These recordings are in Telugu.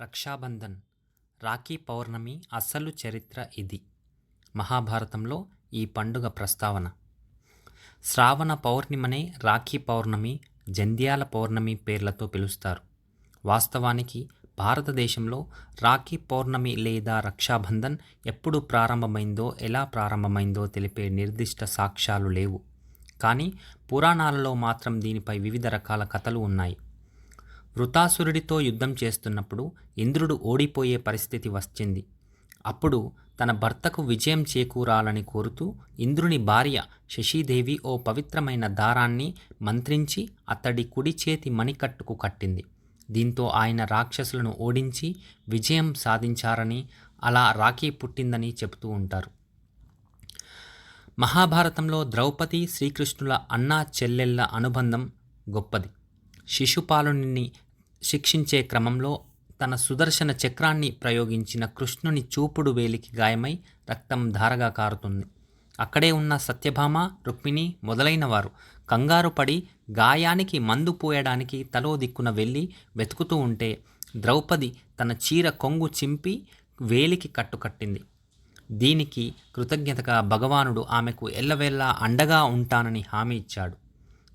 రక్షాబంధన్ రాఖీ పౌర్ణమి అసలు చరిత్ర ఇది. మహాభారతంలో ఈ పండుగ ప్రస్తావన. శ్రావణ పౌర్ణిమనే రాఖీ పౌర్ణమి జంధ్యాల పౌర్ణమి పేర్లతో పిలుస్తారు. వాస్తవానికి భారతదేశంలో రాఖీ పౌర్ణమి లేదా రక్షాబంధన్ ఎప్పుడు ప్రారంభమైందో ఎలా ప్రారంభమైందో తెలిపే నిర్దిష్ట సాక్ష్యాలు లేవు. కానీ పురాణాలలో మాత్రం దీనిపై వివిధ రకాల కథలు ఉన్నాయి. వృతాసురుడితో యుద్ధం చేస్తున్నప్పుడు ఇంద్రుడు ఓడిపోయే పరిస్థితి వచ్చింది. అప్పుడు తన భర్తకు విజయం చేకూరాలని కోరుతూ ఇంద్రుని భార్య శశీదేవి ఓ పవిత్రమైన దారాన్ని మంత్రించి అతడి కుడి చేతి మణికట్టుకు కట్టింది. దీంతో ఆయన రాక్షసులను ఓడించి విజయం సాధించారని అలా రాఖీ పుట్టిందని చెబుతూ ఉంటారు. మహాభారతంలో ద్రౌపది శ్రీకృష్ణుల అన్నా చెల్లెళ్ళ అనుబంధం గొప్పది. శిశుపాలుని శిక్షించే క్రమంలో తన సుదర్శన చక్రాన్ని ప్రయోగించిన కృష్ణుని చూపుడు వేలికి గాయమై రక్తం ధారగా కారుతుంది. అక్కడే ఉన్న సత్యభామ రుక్మిణి మొదలైన వారు కంగారు పడి గాయానికి మందు పోయడానికి తలో దిక్కున వెళ్ళి వెతుకుతూ ఉంటే ద్రౌపది తన చీర కొంగు చింపి వేలికి కట్టుకట్టింది. దీనికి కృతజ్ఞతగా భగవానుడు ఆమెకు ఎల్లవేళలా అండగా ఉంటానని హామీ ఇచ్చాడు.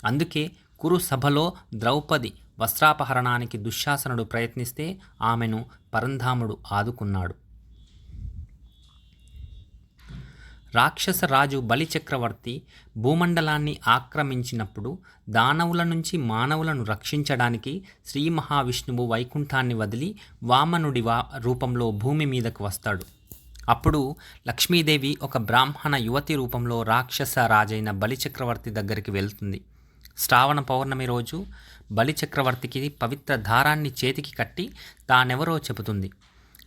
అందుకే కురు సభలో ద్రౌపది వస్త్రాపహరణానికి దుశ్శాసనుడు ప్రయత్నిస్తే ఆమెను పరంధాముడు ఆదుకున్నాడు. రాక్షస రాజు బలిచక్రవర్తి భూమండలాన్ని ఆక్రమించినప్పుడు దానవుల నుంచి మానవులను రక్షించడానికి శ్రీ మహావిష్ణువు వైకుంఠాన్ని వదిలి వామనుడి వా రూపంలో భూమి మీదకు వస్తాడు. అప్పుడు లక్ష్మీదేవి ఒక బ్రాహ్మణ యువతి రూపంలో రాక్షస రాజైన బలిచక్రవర్తి దగ్గరికి వెళ్తుంది. శ్రావణ పౌర్ణమి రోజు బలిచక్రవర్తికి పవిత్ర దారాన్ని చేతికి కట్టి తానెవరో చెబుతుంది.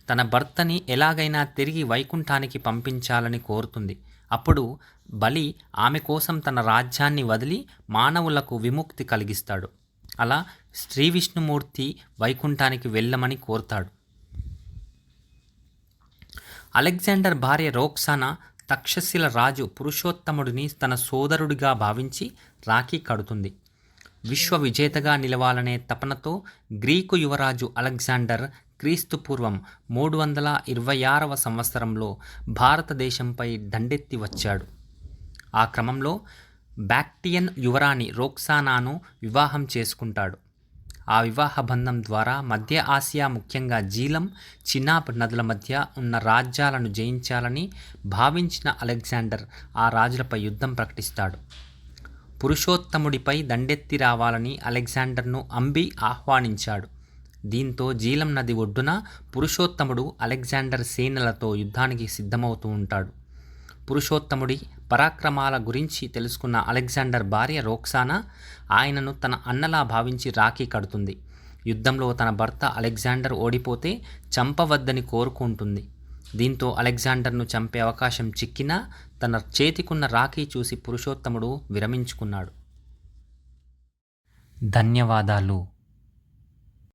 తన భర్తని ఎలాగైనా తిరిగి వైకుంఠానికి పంపించాలని కోరుతుంది. అప్పుడు బలి ఆమె కోసం తన రాజ్యాన్ని వదిలి మానవులకు విముక్తి కలిగిస్తాడు. అలా శ్రీ విష్ణుమూర్తి వైకుంఠానికి వెళ్ళమని కోరుతాడు. అలెగ్జాండర్ భార్య రోక్సానా తక్షశిల రాజు పురుషోత్తముడిని తన సోదరుడిగా భావించి రాఖీ కడుతుంది. విశ్వ విజేతగా నిలవాలనే తపనతో గ్రీకు యువరాజు అలెగ్జాండర్ క్రీస్తు పూర్వం మూడు వందల ఇరవై ఆరవ సంవత్సరంలో భారతదేశంపై దండెత్తి వచ్చాడు. ఆ క్రమంలో బ్యాక్టియన్ యువరాణి రోక్సానాను వివాహం చేసుకుంటాడు. ఆ వివాహ బంధం ద్వారా మధ్య ఆసియా ముఖ్యంగా జీలం చినాబ్ నదుల మధ్య ఉన్న రాజ్యాలను జయించాలని భావించిన అలెగ్జాండర్ ఆ రాజులపై యుద్ధం ప్రకటిస్తాడు. పురుషోత్తముడిపై దండెత్తి రావాలని అలెగ్జాండర్ను అంబి ఆహ్వానించాడు. దీంతో జీలం నది ఒడ్డున పురుషోత్తముడు అలెగ్జాండర్ సేనలతో యుద్ధానికి సిద్ధమవుతూ ఉంటాడు. పురుషోత్తముడి పరాక్రమాల గురించి తెలుసుకున్న అలెగ్జాండర్ భార్య రోక్సానా ఆయనను తన అన్నలా భావించి రాఖీ కడుతుంది. యుద్ధంలో తన భర్త అలెగ్జాండర్ ఓడిపోతే చంపవద్దని కోరుకుంటుంది. దీంతో అలెగ్జాండర్ను చంపే అవకాశం చిక్కినా తన చేతికున్న రాఖీ చూసి పురుషోత్తముడు విరమించుకున్నాడు. ధన్యవాదాలు.